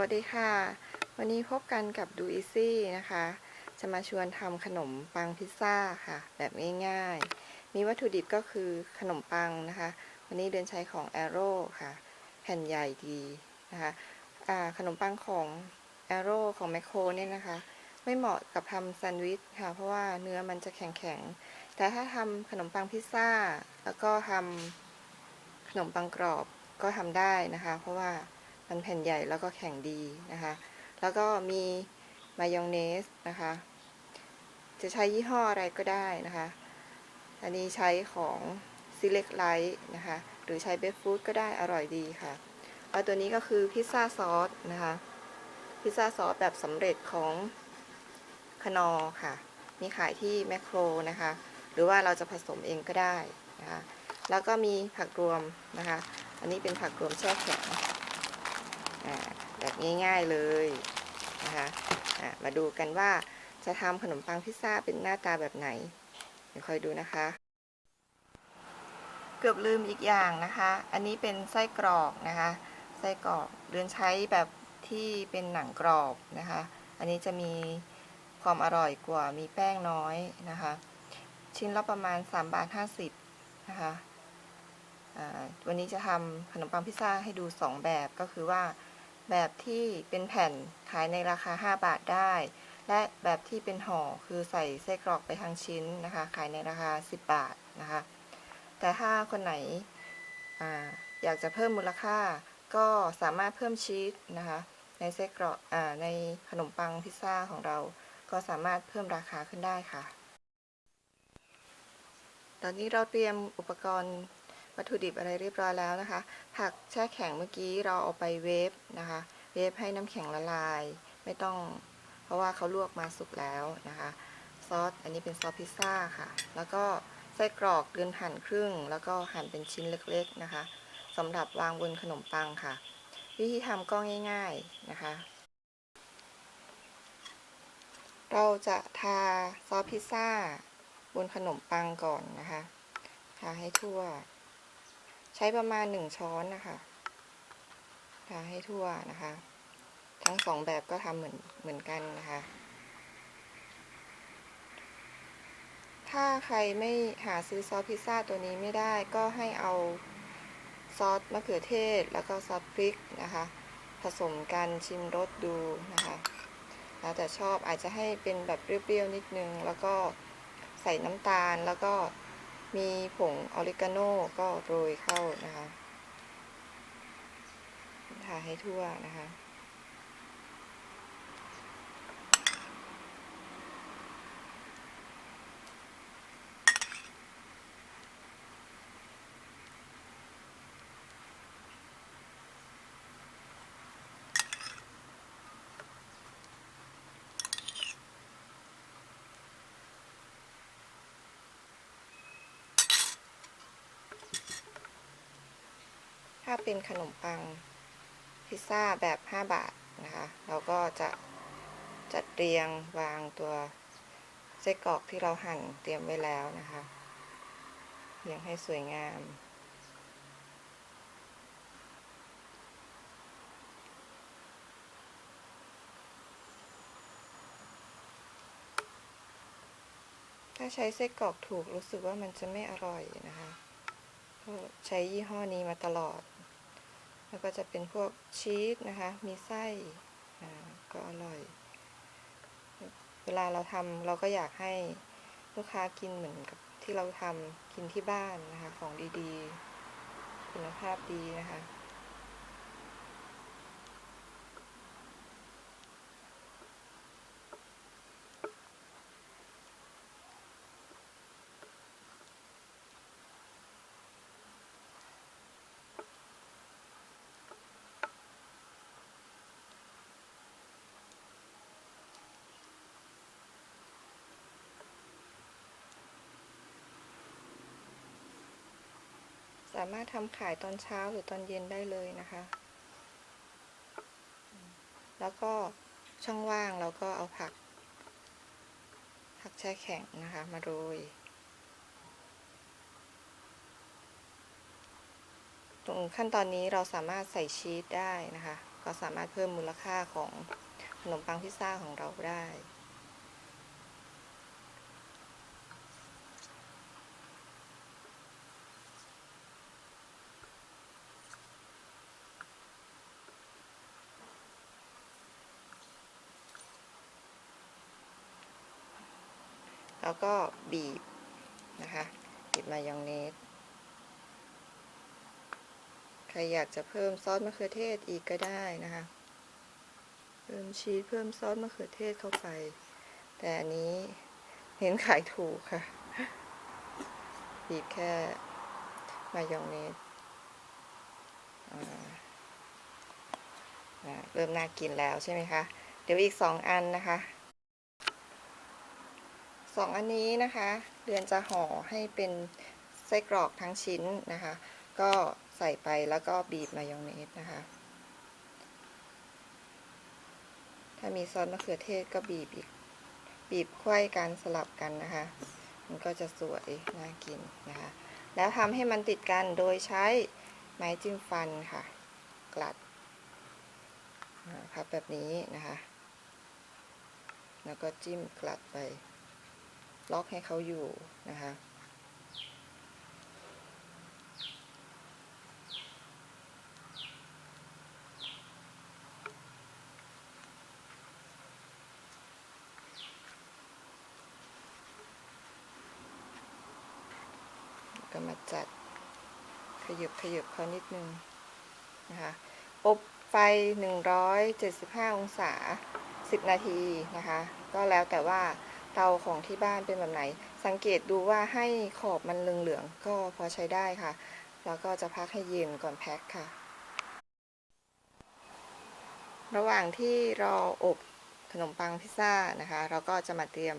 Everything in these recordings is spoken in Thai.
วัสดีค่ะ วันนี้พบกันกับดูอีซี่นะคะ จะมาชวนทำขนมปังพิซซ่าค่ะ แบบง่ายๆ มีวัตถุดิบก็คือขนมปังนะคะ วันนี้เดินใช้ของ Arrow ค่ะ แผ่นใหญ่ดีนะคะขนมปังของ Arrow ของแมคโครเนี่ยนะคะ ไม่เหมาะกับทำแซนด์วิชค่ะ เพราะว่าเนื้อมันจะแข็งๆ แต่ถ้าทำขนมปังพิซซ่า แล้วก็ทำขนมปังกรอบก็ทำได้นะคะ เพราะว่า มันแผ่นใหญ่แล้วก็แข็งดีนะคะ แล้วก็มีมายองเนสนะคะ จะใช้ยี่ห้ออะไรก็ได้นะคะ อันนี้ใช้ของ Select Light นะคะ หรือใช้เบฟฟูดก็ได้อร่อยดีค่ะแล้วตัวนี้ก็คือพิซซ่าซอสนะคะ พิซซ่าซอสแบบสำเร็จของคนอค่ะ มีขายที่แมคโครนะคะ หรือว่าเราจะผสมเองก็ได้นะคะ แล้วก็มีผักรวมนะคะ อันนี้เป็นผักรวมแช่แข็ง แบบง่ายๆเลยนะคะมาดูกันว่าจะทำขนมปังพิซซ่าเป็นหน้าตาแบบไหน เดี๋ยวคอยดูนะคะ เกือบลืมอีกอย่างนะคะ อันนี้เป็นไส้กรอกนะคะ ไส้กรอกเรือนใช้แบบที่เป็นหนังกรอบนะคะ อันนี้จะมีความอร่อยกว่า มีแป้งน้อยนะคะ ชิ้นละประมาณ3บาท50นะคะวันนี้จะทำขนมปังพิซซ่าให้ดู 2 แบบก็คือว่า แบบที่เป็นแผ่นขายในราคา 5 บาทได้ และแบบที่เป็นห่อคือใส่ไส้กรอกไปทั้งชิ้นนะคะ ขายในราคา 10 บาทนะคะ แต่ถ้าคนไหนออยากจะเพิ่มมูลค่า ก็สามารถเพิ่มชีสนะคะ ในไส้กรอกอในขนมปังพิซซ่าของเรา ก็สามารถเพิ่มราคาขึ้นได้ค่ะ ตอนนี้เราเตรียมอุปกรณ์ วัตถุดิบอะไรเรียบร้อยแล้วนะคะ ผักแช่แข็งเมื่อกี้เราเอาไปเวฟนะคะ เวฟให้น้ำแข็งละลาย ไม่ต้อง เพราะว่าเขาลวกมาสุกแล้วนะคะ ซอส อันนี้เป็นซอสพิซซ่าค่ะ แล้วก็ไส้กรอกเดือนหั่นครึ่ง แล้วก็หั่นเป็นชิ้นเล็กๆนะคะสำหรับวางบนขนมปังค่ะ วิธีทำก็ง่าย ๆนะคะ เราจะทาซอสพิซซ่าบนขนมปังก่อนนะคะ ทาให้ทั่ว ใช้ประมาณหนึ่งช้อนนะคะทาให้ทั่วนะคะ ทั้งสองแบบก็ทำเหมือนเหมือนกันนะคะ ถ้าใครไม่หาซื้อซอสพิซซ่าตัวนี้ไม่ได้ก็ให้เอาซอสมะเขือเทศ แล้วก็ซอสพริกนะคะ ผสมกันชิมรสดูนะคะแล้วแต่ชอบอาจจะให้เป็นแบบเปรี้ยวๆนิดนึง แล้วก็ใส่น้ำตาลแล้วก็ มีผงออริกาโน่ก็โรยเข้านะคะ ทาให้ทั่วนะคะาเป็นขนมปังพิซซ่าแบบ 5 บาทนะคะ เราก็จะจัดเรียงวางตัวไส้กรอกที่เราหั่นเตรียมไว้แล้วนะคะเรียงให้สวยงาม ถ้าใช้ไส้กรอกถูกรู้สึกว่ามันจะไม่อร่อยนะคะ ใช้ยี่ห้อนี้มาตลอด แล้วก็จะเป็นพวกชีสนะคะ มีไส้ก็อร่อย เวลาเราทำเราก็อยากให้ลูกค้ากินเหมือนกับที่เราทำกินที่บ้านนะคะ ของดีๆ คุณภาพดีนะคะ สามารถทำขายตอนเช้าหรือตอนเย็นได้เลยนะคะ แล้วก็ช่องว่างเราก็เอาผัก ผักแช่แข็งนะคะ มาโรย ตรงขั้นตอนนี้เราสามารถใส่ชีสได้นะคะ ก็สามารถเพิ่มมูลค่าของขนมปังพิซซ่าของเราได้ แล้วก็บีบนะคะบีบมายองเนสใครอยากจะเพิ่มซอสมะเขือเทศอีกก็ได้นะคะ เพิ่มชีสเพิ่มซอสมะเขือเทศเข้าไป แต่อันนี้เห็นขายถูกค่ะ บีบแค่มายองเนสเริ่มน่ากินแล้วใช่ไหมคะ เดี๋ยวอีกสองอันนะคะ สองอันนี้นะคะ เดือนจะห่อให้เป็นไส้กรอกทั้งชิ้นนะคะ ก็ใส่ไปแล้วก็บีบมายองเนสนะคะ ถ้ามีซอสมะเขือเทศก็บีบอีก บีบไขว้กันสลับกันนะคะ มันก็จะสวยน่ากินนะคะ แล้วทำให้มันติดกันโดยใช้ไม้จิ้มฟันค่ะ กลัดพับแบบนี้นะคะ แล้วก็จิ้มกลัดไป ล็อกให้เขาอยู่นะคะก็มาจัดขยบขยบเขานิดนึงนะคะอบไฟ 175 องศา 10 นาทีนะคะ ก็แล้วแต่ว่า เตาของที่บ้านเป็นแบบไหน สังเกตดูว่าให้ขอบมันเหลืองๆก็พอใช้ได้ค่ะ แล้วก็จะพักให้เย็นก่อนแพ็คค่ะ ระหว่างที่รออบขนมปังพิซซ่านะคะ เราก็จะมาเตรียม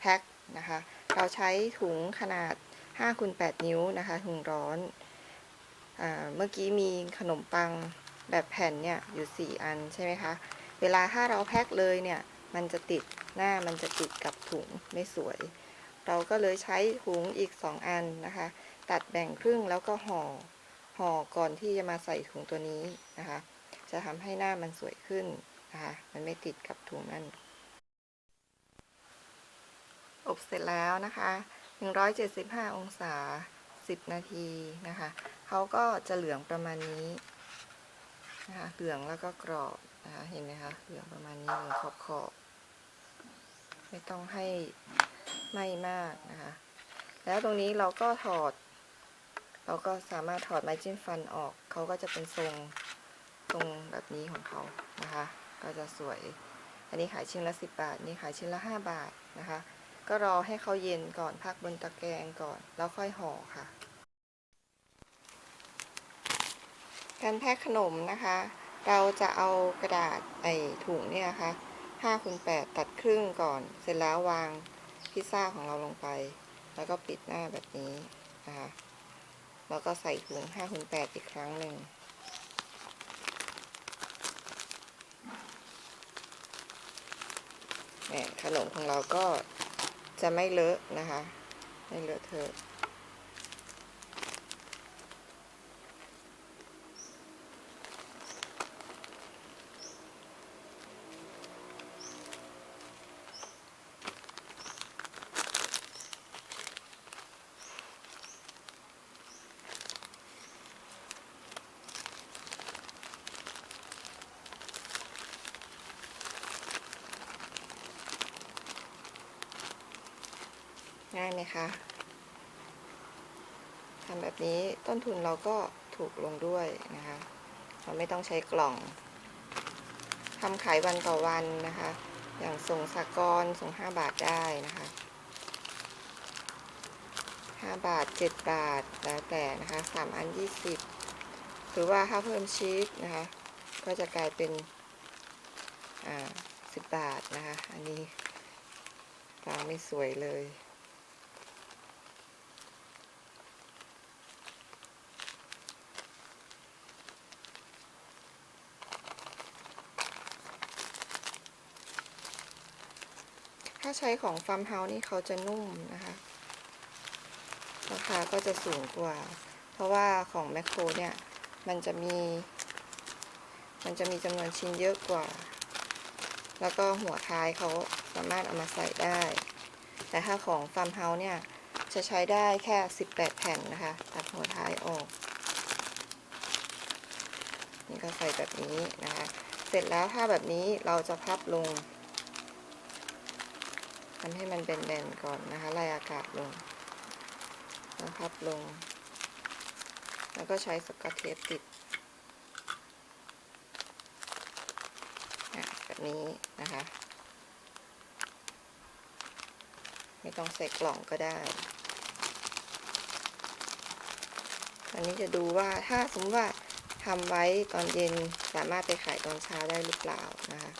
แพ็คนะคะ เราใช้ถุงขนาด5คูณ8นิ้วนะคะ ถุงร้อนอเมื่อกี้มีขนมปังแบบแผ่นเนี่ยอยู่ 4 อันใช่ไหมคะ เวลาถ้าเราแพ็คเลยเนี่ย มันจะติดหน้ามันจะติดกับถุงไม่สวย เราก็เลยใช้ถุงอีก 2 อันนะคะ ตัดแบ่งครึ่งแล้วก็ห่อห่อก่อนที่จะมาใส่ถุงตัวนี้นะคะ จะทำให้หน้ามันสวยขึ้นนะคะมันไม่ติดกับถุงนั่นอบเสร็จแล้วนะคะ 175 องศา 10 นาทีนะคะ เขาก็จะเหลืองประมาณนี้นะคะ เหลืองแล้วก็กรอบ นะคะเห็นไหมคะเหลืองประมาณนี้เหลืองขอบขอบๆไม่ต้องให้ไหม้มากนะคะ แล้วตรงนี้เราก็ถอด เราก็สามารถถอดไม้จิ้มฟันออกเขาก็จะเป็นทรงทรงแบบนี้ของเขานะคะ ก็จะสวย อันนี้ขายชิ้นละ 10 บาท นี่ขายชิ้นละ 5 บาทนะคะ ก็รอให้เขาเย็นก่อนพักบนตะแกรงก่อน แล้วค่อยห่อค่ะ การแพ็คขนมนะคะ เราจะเอากระดาษไอถุงเนี่ยนะคะ5คูณ8ตัดครึ่งก่อน เสร็จแล้ววางพิซซ่าของเราลงไป แล้วก็ปิดหน้าแบบนี้นะคะแล้วก็ใส่ถุง5คูณ8อีกครั้งหนึ่งขนมของเราก็จะไม่เลอะนะคะ ไม่เลอะเทอะ ง่ายไหมคะทำแบบนี้ต้นทุนเราก็ถูกลงด้วยนะคะ เราไม่ต้องใช้กล่องทำขายวันต่อวันนะคะ อย่างส่งสากรส่ง 5 บาทได้นะคะ 5 บาท 7 บาทแล้วแต่นะคะ 3 อัน 20 หรือว่าถ้าเพิ่มชีสนะคะ ก็จะกลายเป็น อ่า 10 บาทนะคะ อันนี้วางไม่สวยเลย ถ้าใช้ของฟาร์มเฮาส์นี่เขาจะนุ่มนะคะ ราคาก็จะสูงกว่า เพราะว่าของแมคโครเนี่ย มันจะมี มันจะมีจำนวนชิ้นเยอะกว่า แล้วก็หัวท้ายเขาสามารถเอามาใส่ได้ แต่ถ้าของฟาร์มเฮาส์เนี่ย จะใช้ได้แค่ 18 แผ่นนะคะ ตัดหัวท้ายออก นี่ก็ใส่แบบนี้นะคะ เสร็จแล้วถ้าแบบนี้เราจะพับลงำให้มันแบนๆก่อนนะคะไล่อากาศลงแล้วพับลง แล้วก็ใช้สกอตเทปติดแบบนี้นะคะ ไม่ต้องใส่กล่องก็ได้อันนี้จะดูว่าถ้าสมมติว่าทำไว้ตอนเย็นสามารถไปขายตอนเช้าได้หรือเปล่านะคะ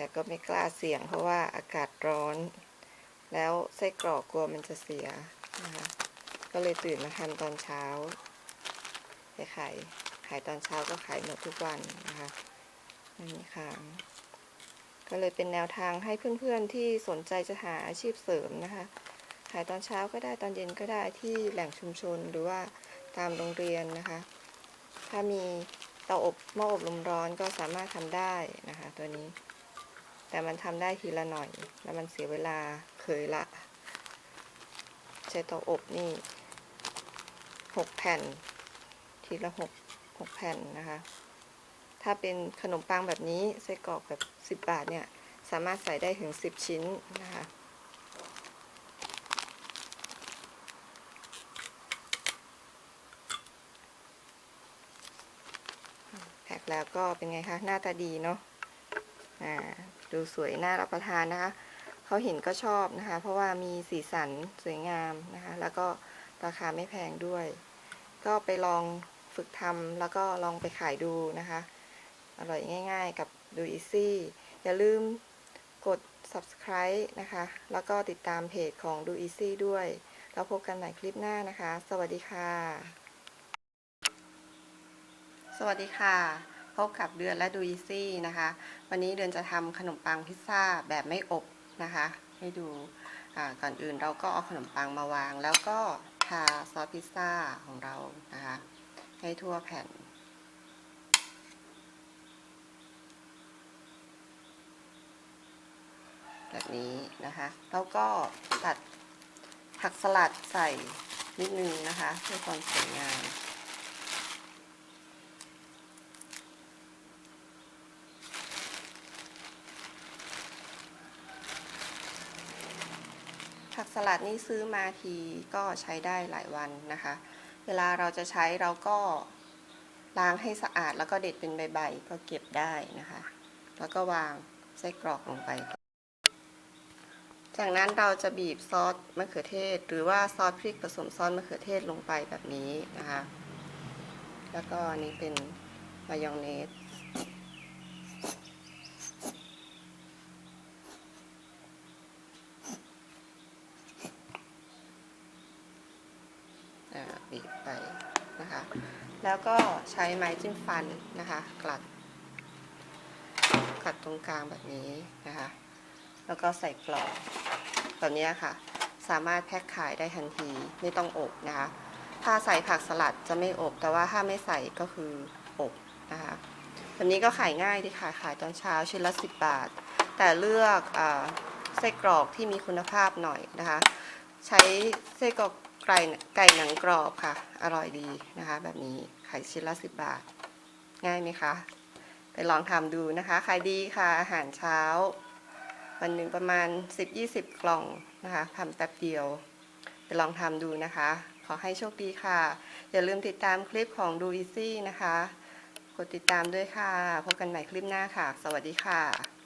แต่ก็ไม่กล้าเสี่ยงเพราะว่าอากาศร้อน แล้วไส้กรอกกลัวมันจะเสียนะคะก็เลยตื่นมาทำตอนเช้าไปขายขายตอนเช้าก็ขายหมดทุกวันนะคะไม่มีค้างก็เลยเป็นแนวทางให้เพื่อนๆที่สนใจจะหาอาชีพเสริมนะคะ ขายตอนเช้าก็ได้ตอนเย็นก็ได้ที่แหล่งชุมชนหรือว่าตามโรงเรียนนะคะ ถ้ามีเตาอบหม้ออบลมร้อนก็สามารถทำได้นะคะ ตัวนี้ แต่มันทำได้ทีละหน่อย แล้วมันเสียเวลาเคยละ ใช้เตาอบนี่หกแผ่น ทีละหกหกแผ่นนะคะ ถ้าเป็นขนมปังแบบนี้ไส้กรอกแบบสิบบาทเนี่ย สามารถใส่ได้ถึงสิบชิ้นนะคะแพ็คแล้วก็เป็นไงคะ หน้าตาดีเนาะ อ่า ดูสวยน่ารับประทานนะคะเขาเห็นก็ชอบนะคะ เพราะว่ามีสีสันสวยงามนะคะ แล้วก็ราคาไม่แพงด้วย ก็ไปลองฝึกทำแล้วก็ลองไปขายดูนะคะ อร่อยง่าย ๆ กับดูอีซี่อย่าลืมกด subscribe นะคะ แล้วก็ติดตามเพจของดูอีซี่ด้วย แล้วพบกันใหม่คลิปหน้านะคะ สวัสดีค่ะ สวัสดีค่ะ พบกับเดือนและดูอีซี่นะคะ วันนี้เดือนจะทำขนมปังพิซซ่าแบบไม่อบนะคะ ให้ดูก่อนอื่นเราก็เอาขนมปังมาวาง แล้วก็ทาซอสพิซซ่าของเรานะคะ ให้ทั่วแผ่น แบบนี้นะคะ แล้วก็ตัดผักสลัดใส่นิดนึงนะคะ เพื่อความสวยงาม ลัดนี่ซื้อมาทีก็ใช้ได้หลายวันนะคะ เวลาเราจะใช้เราก็ล้างให้สะอาดแล้วก็เด็ดเป็นใบๆก็เก็บได้นะคะ แล้วก็วางไส้กรอกลงไป จากนั้นเราจะบีบซอสมะเขือเทศ หรือว่าซอสพริกผสมซอสมะเขือเทศลงไปแบบนี้นะคะ แล้วก็อันนี้เป็นมายองเนส อ่าบีบไปนะคะ แล้วก็ใช้ไม้จิ้มฟันนะคะกลัดกลัดตรงกลางแบบนี้นะคะ แล้วก็ใส่กล่องแบบนี้ค่ะ สามารถแพ็คขายได้ทันทีไม่ต้องอบนะคะ ถ้าใส่ผักสลัดจะไม่อบ แต่ว่าถ้าไม่ใส่ก็คืออบนะคะแบบนี้ก็ขายง่ายดีค่ะ ขายตอนเช้าชิ้นละ 10 บาท แต่เลือกอไส้กรอกที่มีคุณภาพหน่อยนะคะ ใช้ไส้กรอกไก่ไก่หนังกรอบค่ะ อร่อยดีนะคะ แบบนี้ขายชิ้นละ10บาท ง่ายไหมคะ ไปลองทำดูนะคะขายดีค่ะ อาหารเช้า วันหนึ่งประมาณ 10-20 กล่องนะคะทำแป๊บเดียว ไปลองทำดูนะคะ ขอให้โชคดีค่ะ อย่าลืมติดตามคลิปของดูอีซี่นะคะ กดติดตามด้วยค่ะ พบกันใหม่คลิปหน้าค่ะ สวัสดีค่ะ